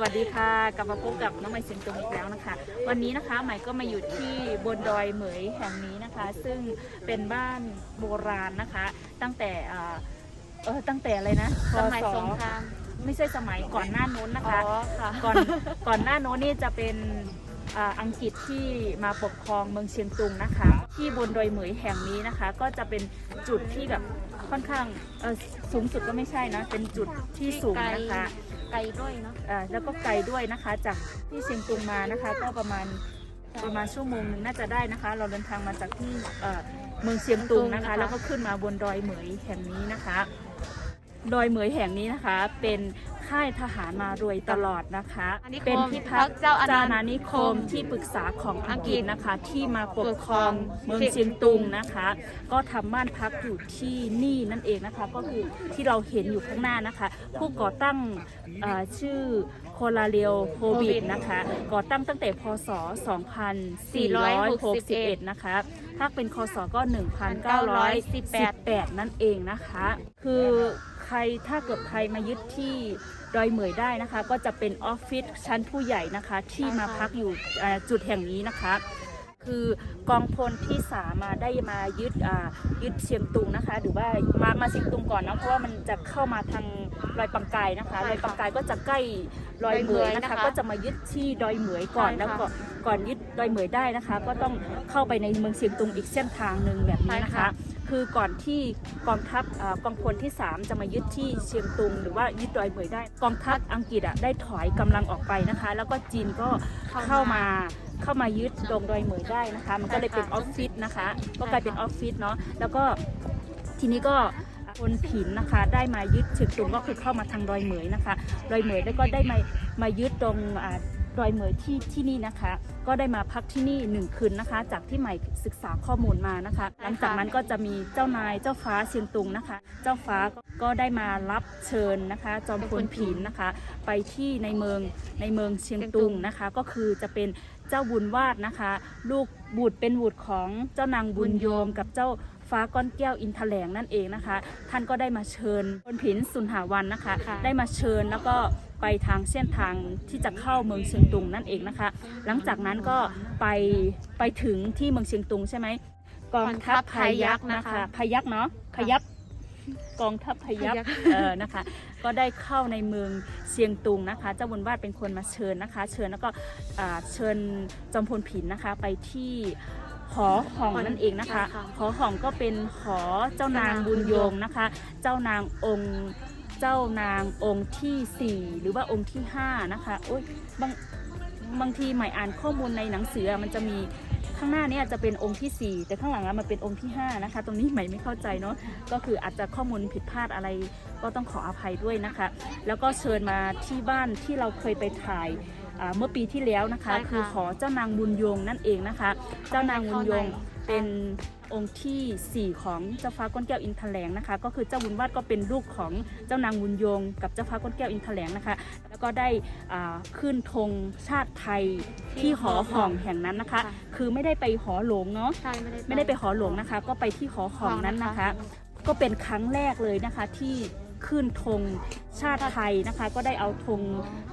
วัสดีค่ะกลับมาพบกับน้องใหม่เสียงตรงอีกแล้วนะคะ วันนี้นะคะใหม่ก็มาอยู่ที่บนดอยเหมยแห่งนี้นะคะ ซึ่งเป็นบ้านโบราณนะคะ ตั้งแต่เอ่อเออตั้งแต่อะไรนะสมัยพศสงครามไม่ใช่สมัยก่อนหน้านู้นนะอ๋อคะ ค่ะ ก่อน ก่อนหน้าโน้นนี่จะเป็นอ่าอังกฤษที่มาปกครองเมืองเชียงตุงนะคะ ที่บนดอยเหมยแห่งนี้นะคะ ก็จะเป็นจุดที่แบบค่อนข้างเอ่อสูงสุดก็ไม่ใช่นะเป็นจุดที่สูงนะคะ ไกลด้วยเนาะอ่าแล้วก็ไกลด้วยนะคะจากที่เชียงตุงมานะคะ ก็ประมาณประมาณชั่วโมงหนึงน่าจะได้นะคะ เราเดินทางมาจากที่เอ่อเมืองเชียงตุงนะคะ แล้วก็ขึ้นมาบนดอยเหมยแห่งนี้นะคะ ดอยเหมยแห่งนี้นะคะ เป็นค่ายทหารมาโดยตลอดนะคะอาณานิคมเป็นที่พักเจ้าอาณาณานิคมที่ปรึกษาของอังกฤษนะคะ ที่มาปกครองปกครองเมืองเชียงตุงนะคะ ก็ทำบ้านพักอยู่ที่นี่นั่นเองนะคะ ก็คือที่เราเห็นอยู่ข้างหน้านะคะ ผู้ก่อตั้งเอ่อชื่อโคลาเรียวโควิดนะคะ ก่อตั้งตั้งแต่พศ 2461 นะคะถ้าเป็นคศก็ 1918 นั่นเองนะคะ คือ ใครถ้าเกิดใครมายึดที่ดอยเหมยได้นะคะ ก็จะเป็นออฟฟิศชั้นผู้ใหญ่นะคะ ที่มาพักอยู่เอ่อจุดแห่งนี้นะคะ คือกองพลที่สามมาได้มายึดอ่ายึดเชียงตุงนะคะ หรือว่ามามาเชียงตุงก่อนนะเพราะว่ามันจะเข้ามาทางลอยปังกายนะคะใช่ลอยค่ะปังกายก็จะใกล้ลอยเหมยนะดอยเหมยนะคะคะ ก็จะมายึดที่ดอยเหมยก่อนใช่ค่ะแล้วก็ก่อนยึดดอยเหมยได้นะคะ ก็ต้องเข้าไปในเมืองเชียงตุงอีกเส้นทางหนึ่งแบบนี้นะคะ คือก่อนที่กองทัพอ่ากองพลที่ 3 จะมายึดที่เชียงตุง หรือว่ายึดดอยเหมยได้ กองทัพอังกฤษอะได้ถอยกำลังออกไปนะคะ แล้วก็จีนก็เข้ามาเข้ามายึดดงดอยเหมยได้นะคะ มันก็เลยเป็นออฟฟิศนะคะ ก็กลายเป็นออฟฟิศเนาะแล้วก็ทีนี้ก็คนผินนะคะได้มายึดเชียงตุงก็คือเข้ามาทางดอยเหมยนะคะดอยเหมยแล้วก็ได้มามายึดตรงอ่า ดอยเหมยที่ที่นี่นะคะ ก็ได้มาพักที่นี่หนึ่งคืนนะคะ จากที่ใหม่ศึกษาข้อมูลมานะคะ หลังจากนั้นก็จะมีเจ้านายเจ้าฟ้าเชียงตุงนะคะ เจ้าฟ้าก็ได้มารับเชิญนะคะ จอมพลผินนะคะ ไปที่ในเมืองในเมืองเชียงตุงนะคะ ก็คือจะเป็นเจ้าบุญวาดนะคะ ลูกบุตรเป็นบุตรของเจ้านางบุญโยมกับเจ้า ฟ้าก้อนแก้วอินทแหลงนั่นเองนะคะ ท่านก็ได้มาเชิญพลผินสุนหาวันนะคะค่ะได้มาเชิญแล้วก็ไปทางเส้นทางที่จะเข้าเมืองเชียงตุงนั่นเองนะคะ หลังจากนั้นก็ไปไปถึงที่เมืองเชียงตุงใช่ไหมกองทัพพายักนะคะพายักเนาะพายักกองทัพพายักพายัคฆ์เออนะคะ ก็ได้เข้าในเมืองเชียงตุงนะคะ เจ้าบุญวาดเป็นคนมาเชิญนะคะ เชิญแล้วก็อ่าเชิญจอมพลผินนะคะไปที่ หอห่องนั่นเองนะคะค่ะหอห่องก็เป็นหอเจ้านางบุญโยงนะคะ เจ้านางองค์เจ้านางองค์ที่ 4 หรือว่าองค์ที่ 5 นะคะโอ้ยบางบางทีใหม่อ่านข้อมูลในหนังสืออะมันจะมีข้างหน้าเนี่ยจะเป็นองค์ที่ 4 แต่ข้างหลังอะมันเป็นองค์ที่ 5 นะคะ ตรงนี้ใหม่ไม่เข้าใจเนาะก็คืออาจจะข้อมูลผิดพลาดอะไรก็ต้องขออภัยด้วยนะคะ แล้วก็เชิญมาที่บ้านที่เราเคยไปถ่าย อ่าเมื่อปีที่แล้วนะคะ ใช่ค่ะคือขอเจ้านางบุญยงนั่นเองนะคะ เจ้านางบุญยงเป็นองค์ทีสี่ 4 ของเจ้าฟ้าก้อนแก้วอินทแหลงนะคะ ก็คือเจ้าบุญวาดก็เป็นลูกของเจ้านางบุญยง กับเจ้าฟ้าก้อนแก้วอินทแหลงนะคะ แล้วก็ได้อ่าขึ้นธงชาติไทยที่หอห่องแห่งนั้นนะคะ ค่ะ คือไม่ได้ไปหอหลวงเนาะ ใช่ไม่ได้ไม่ได้ไปหอหลวงนะคะ ก็ไปที่หอของนั้นนะคะ ก็เป็นครั้งแรกเลยนะคะที่ขึ้นธงชาติไทยนะคะ ก็ได้เอาธง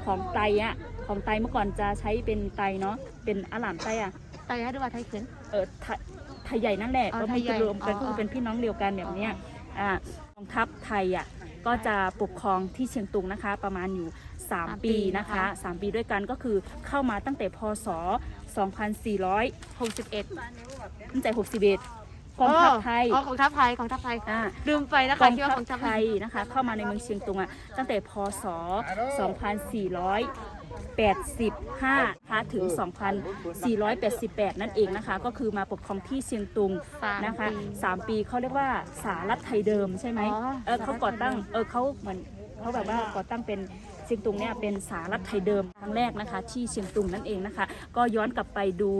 ของไตรอะ ของไตเมื่อก่อนจะใช้เป็นไตเนาะเป็นอาหลามไตอะไตฮะหรือว่าไทยเขินเออไทยไทใหญ่นั่นแหละเพรก็คือรวมกันก็คือเป็นพี่น้องเดียวกันแบบเนี้ยอ่ากองทัพไทยอะก็จะปกครองที่เชียงตุงนะคะ ประมาณอยู่ 3 ปีนะคะ3ปีด้วยกันก็คือเข้ามาตั้งแต่พศ 2461ตั้งแต่61กองทัพไทยอ๋อกองทัพไทยกองทัพไทยอ่าลืมไปนะคะที่ว่ากองทัพไทยนะคะ เข้ามาในเมืองเชียงตุงอะตั้งแต่พศ 2400 85คาถึง 2,488 นั่นเองนะคะ ก็คือมาปกครองที่เชียงตุงนะคะ 3 ปีเขาเรียกว่าสารัฐไทยเดิมใช่ไหมเออเขาก่อตั้งเออเขาเหมือนเขาแบบว่าก่อตั้งเป็นเชียงตุงเนี่ยเป็นสารัฐไทยเดิมครั้งแรกนะคะที่เชียงตุงนั่นเองนะคะ ก็ย้อนกลับไปดู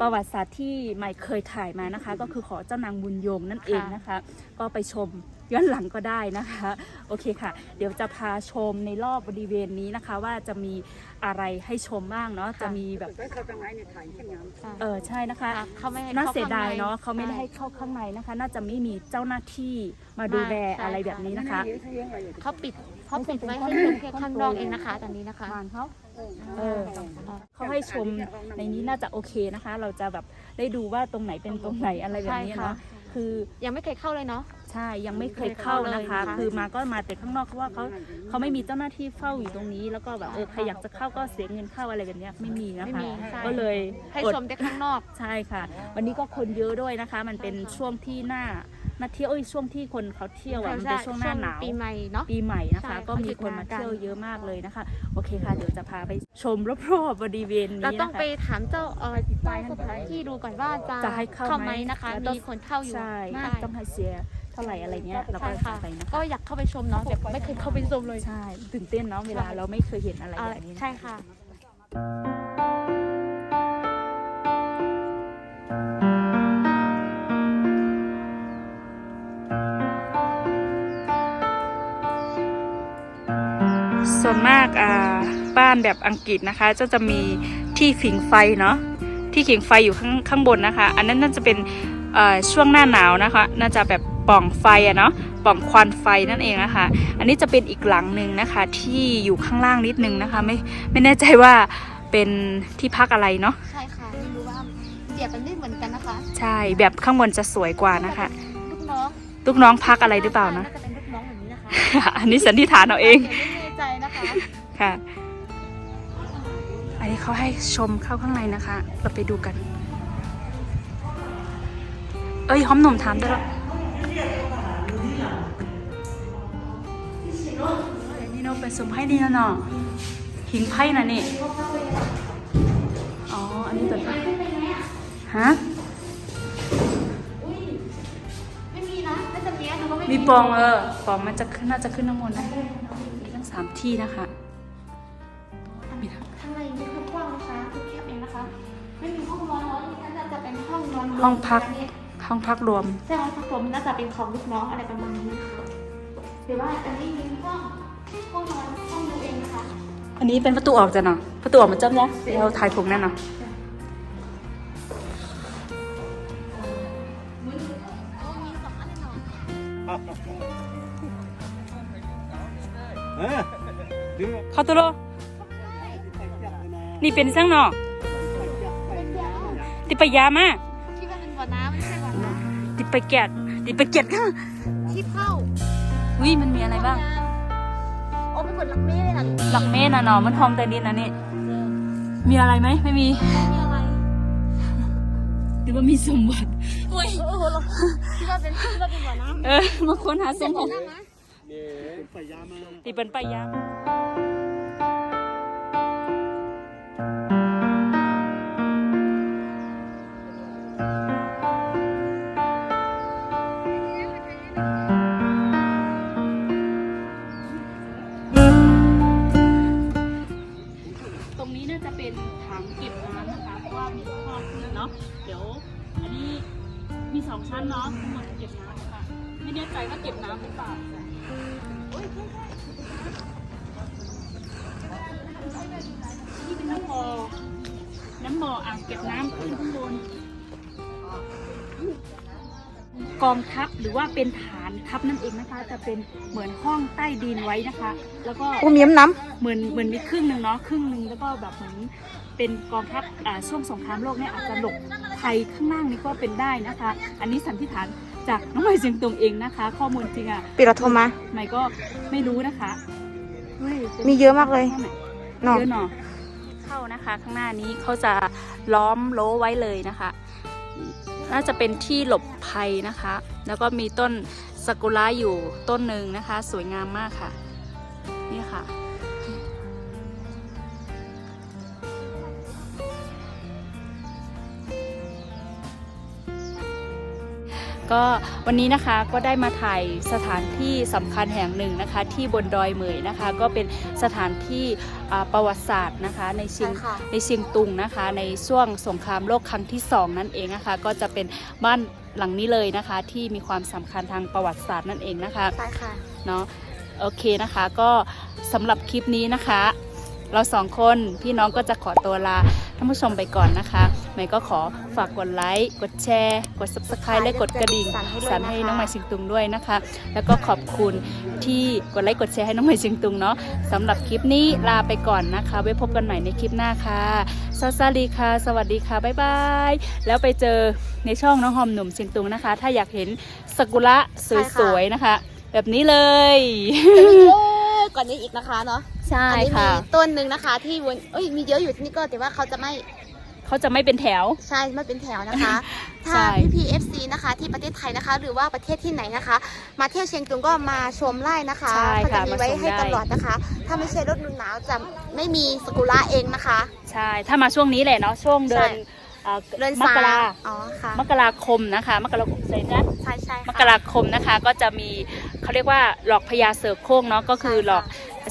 ประวัติศาสตร์ที่ไม่เคยถ่ายมานะคะ ก็คือขอเจ้านางบุญยมนั่นเองนะคะ ก็ไปชม ย้อนหลังก็ได้นะคะ โอเคค่ะ เดี๋ยวจะพาชมในรอบบริเวณนี้นะคะ ว่าจะมีอะไรให้ชมบ้างเนาะจะมีแบบค่ะเออใช่นะคะค่ะเขาไม่ให้น่าข้เสียดายข้งในเนาะเขาไม่ได้ให้เข้าข้างในนะคะ น่าจะไม่มีเจ้าหน้าที่มาดูแลใช่อะไรแบบนี้นะคะเขาปิดเขาปิดไว้ให้ชมแค่ข้างนอกเองนะคะ ตอนนี้นะคะผ่านเขาเออเขาให้ชมในนี้น่าจะโอเคนะคะ เราจะแบบได้ดูว่าตรงไหนเป็นตรงไหนอะไรแบบนี้ใช่ค่ะเนาะ คือยังไม่เคยเข้าเลยเนาะ ใช่ยังไม่เคยเข้านะคะไม่เคยเข้าเลยนะคะ คือมาก็มาแต่ข้างนอกเพราะว่าเขาเขาไม่มีเจ้าหน้าที่เฝ้าอยู่ตรงนี้ แล้วก็แบบเออใครอยากจะเข้าก็เสียเงินเข้าอะไรแบบเนี้ยไม่มีนะไม่คะมีใช่ ก็เลยให้อดชมแต่ข้างนอก ใช่ค่ะ วันนี้ก็คนเยอะด้วยนะคะ มันเป็นใช่ค่ะช่วงที่หน้า หน้าเที่ยวเอ้ยช่วงที่คนเขาเที่ยวอะมันเป็นช่วงหน้าหนาวปีใหม่เนาะปีใหม่นะคะใช่ก็มีคนมาเขาหยุดงานกันเที่ยวเยอะมากเลยนะคะ โอเคค่ะ เดี๋ยวจะพาไปชมรอบๆบริเวณเรานี้ต้องนะคะไปถามเจ้าเออเจ้าสถานที่ดูก่อนว่าจะจะให้เข้าไหมไหมนะคะแล้วต้องมีคนเข้าอยู่ใช่ใช่ต้องให้เสียเท่าไหร่อะไรเงี้ยเราก็ใช่ค่ะไปนะคะก็อยากเข้าไปชมเนาะแต่ไม่เคยเข้าไปชมเลยใช่ตื่นเต้นเนาะเวลาเราไม่เคยเห็นอะไรอ่าแบบนี้นะใช่ค่ะ ส่วนมากอ่าบ้านแบบอังกฤษนะคะจะจะมีที่ผิงไฟเนาะที่ผิงไฟอยู่ข้างข้างบนนะคะ อันนั้นน่าจะเป็นเอ่อช่วงหน้าหนาวนะคะ น่าจะแบบปล่องไฟอะเนาะปล่องควันไฟนั่นเองนะคะ อันนี้จะเป็นอีกหลังหนึ่งนะคะ ที่อยู่ข้างล่างนิดนึงนะคะ ไม่ไม่แน่ใจว่าเป็นที่พักอะไรเนาะใช่ค่ะไม่รู้ว่าเจียบกันได้เหมือนกันนะคะ ใช่แบบข้างบนจะสวยกว่านะคะลูกน้องลูกน้องพักอะไรหรือเปล่านะน่าจะเป็นลูกน้องแบบนี้นะคะ อันนี้สันนิษฐานเอาเอง คะค่ะ อันนี้เขาให้ชมเข้าข้างในนะคะ เราไปดูกัน เอ้ยหอมหนุ่มถามด้วยเหรอนี่เนาะเป็นสมไพ่นี่นะเนาะหิงไพ่นะนี่ อ๋อ อันนี้ตัวฮะไม่มีนะน่าจะมีนะก็ไม่มีปองเออ ปองมันจะขึ้นน่าจะขึ้นน้ำมนต์นะมีทั้งสามที่นะคะมีทั้งข้างในมีห้องกว้างนะคะคือแคบเองนะคะ ไม่มีห้องนอนน้อยน่าจะเป็นห้องนอนรวมห้องพักห้องพักรวมใช่ห้องพักรวมน่าจะเป็นของลูกน้องอะไรประมาณนี้หรือว่าอันนี้มีห้องห้องนอนห้องดูเองนะคะ อันนี้เป็นประตูออกจ้ะเนาะประตูออกมาจ้ำนะเราถ่ายผมแน่เนาะ ตัวโลนี่เป็นช่างเนาะติไปยามาคิดว่าเป็นบ่อน้ำไม่ใช่บ่อน้ติไปแกะติไปแกะกันำที่เข้าวิมันมีอะไรบ้างโอ้เป็นเหมือนลักเม่เลยนะหลักเมตรนะเนาะมันห้องใต้ดินนะนี่มีอะไรไหมไม่มีมีอะไรหรือว่ามีสมบัติโอ้ยโอ้โหเราคิดว่าเป็นคิดว่าเป็นบ่อน้ำเออมาค้นหาสมบัตินั่งนะเป็นไฟยามา นี่เป็นน้ำบ่อน้ำบ่ออ่างเก็บน้ำขึ้นข้างบน กองทัพหรือว่าเป็นฐานทัพนั่นเองนะคะ จะเป็นเหมือนห้องใต้ดินไว้นะคะ แล้วก็อุ้มยิ้มน้เหมือนเหมือนมีครึ่งหนึ่งเนาะครึ่งหนึ่งแล้วก็แบบเหมือนเป็นกองทัพอ่าช่วงสงครามโลกเนี่ยอาจจะหลบภัยข้างล่างนี่ก็เป็นได้นะคะ อันนี้สันนิษฐาน จากน้องใหม่เสียงตรงเองนะคะ ข้อมูลจริงอะำปีเราโทรมา ใหม่ก็ไม่รู้นะคะดูดิป็นมีเยอะมากเลยท่ไหนเนาะเยอะเนาะเข้านะคะ ข้างหน้านี้เขาจะล้อมโล้ไว้เลยนะคะ น่าจะเป็นที่หลบภัยนะคะ แล้วก็มีต้นซากุระอยู่ต้นหนึ่งนะคะ สวยงามมากค่ะ นี่ค่ะ ก็วันนี้นะคะก็ได้มาถ่ายสถานที่สำคัญแห่งหนึ่งนะคะ ที่บนดอยเหมยนะคะ ก็เป็นสถานที่อ่าประวัติศาสตร์นะคะในเชียงใช่ค่ะในเชียงตุงนะคะ ในช่วงสงครามโลกครั้งที่สองนั่นเองนะคะ ก็จะเป็นบ้านหลังนี้เลยนะคะ ที่มีความสำคัญทางประวัติศาสตร์นั่นเองนะคะใช่ค่ะเนาะโอเคนะคะ ก็สำหรับคลิปนี้นะคะ เราสองคนพี่น้องก็จะขอตัวลาท่านผู้ชมไปก่อนนะคะใหม่ก็ขอฝากกดไลค์กดแชร์ กด subscribe และกดกระดิ่งสั่นให้ด้วยสั่นให้นะคะน้องใหม่ชิงตุงด้วยนะคะ แล้วก็ขอบคุณที่กดไลค์กดแชร์ให้น้องใหม่ชิงตุงเนาะสำหรับคลิปนี้ลาไปก่อนนะคะ ไว้พบกันใหม่ในคลิปหน้าค่ะซาซาลีค่ะ สวัสดีค่ะบ๊ายบายแล้วไปเจอในช่องน้องหอมหนุ่มเชียงตุงนะคะ ถ้าอยากเห็นสกุระสวยๆนะคะ แบบนี้เลยจะมีเยอะก ว่านี้อีกนะคะเนาะใช่อันี้ค่ะมีต้นหนึ่งนะคะ ที่วนเอ้ยมีเยอะอยู่ที่นี่ก็แต่ว่าเขาจะไม่เขาจะไม่เป็นแถว ใช่ไม่เป็นแถวนะคะ ใช่ ถ้าพี่พีเอฟซีนะคะ ที่ประเทศไทยนะคะ หรือว่าประเทศที่ไหนนะคะ มาเที่ยวเชียงตุงก็มาชมไร่นะคะใช่เขาค่ะจะมีไว้มาชมให้ได้ ตลอดนะคะ ถ้าไม่ใช่ฤดูหนาวจะไม่มีสกุระเองนะคะ ใช่ ถ้ามาช่วงนี้แหละเนาะช่วงเดือนใช่ เอ่อเดือนมสากราอ๋อค่ะมกราคมนะคะมกราคมใช่นะใช่ใช่มค่ะกราคมนะคะก็จะมีเขาเรียกว่าหลอกพญาเสือโคร่งเนาะก็คือใช่ค่ะหลอก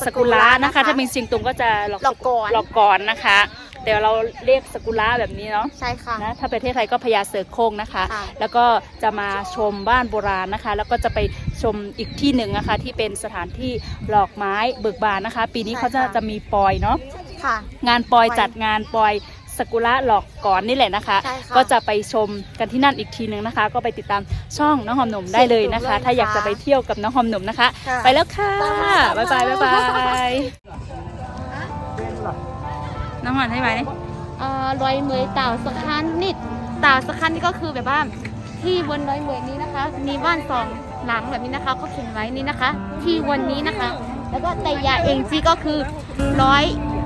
สกุระนะสกุระนะคะคะ ถ้าเป็นเชียงตุงก็จะหลอกหลอกก่อน หลอกก่อนนะคะ แต่เราเรียกสกุระแบบนี้เนาะใช่ค่ะ นะถ้าประเทศไทยก็พญาเสือโคร่งนะคะ ค่ะ แล้วก็จะมาชมบ้านโบราณนะคะ แล้วก็จะไปชมอีกที่หนึ่งนะคะที่เป็นสถานที่หลอกไม้เบิกบานนะคะ ปีนี้เขาจะจะมีปอยเนาะ ค่ะ งานปอยปอยจัดงานปอย สกุระหลอกก่อนนี่แหละนะคะ ใช่ค่ะก็จะไปชมกันที่นั่นอีกทีนึงนะคะ ก็ไปติดตามช่องน้องหอมหนุ่มได้เลยนะคะเชิญชมเลยถ้าอยากจะค่ะไปเที่ยวกับน้องหอมหนุ่มนะคะ ค่ะ ไปแล้วค่ะตามมาบ๊ายบายตามบ๊ายมาบายน้องหอมให้ไหม เอ่อรอยเหมยเต่าสะคันนิดเต่าสะคันนี่ก็คือแบบว่าที่บนรอยเหมยนี้นะคะ มีบ้านสองหลังแบบนี้นะคะเขาเขียนไว้นี่นะคะ ที่วันนี้นะคะ แล้วก็แต่ยาเองจีก็คือร้อย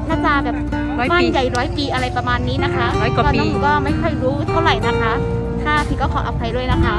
น่าจะแบบร้อยบ้านปี ใหญ่ร้อยปีอะไรประมาณนี้นะคะร้อยกว่าปีตอนนั้นหนูก็ไม่ค่อยรู้เท่าไหร่นะคะ ถ้าพี่ก็ขออภัยด้วยนะคะ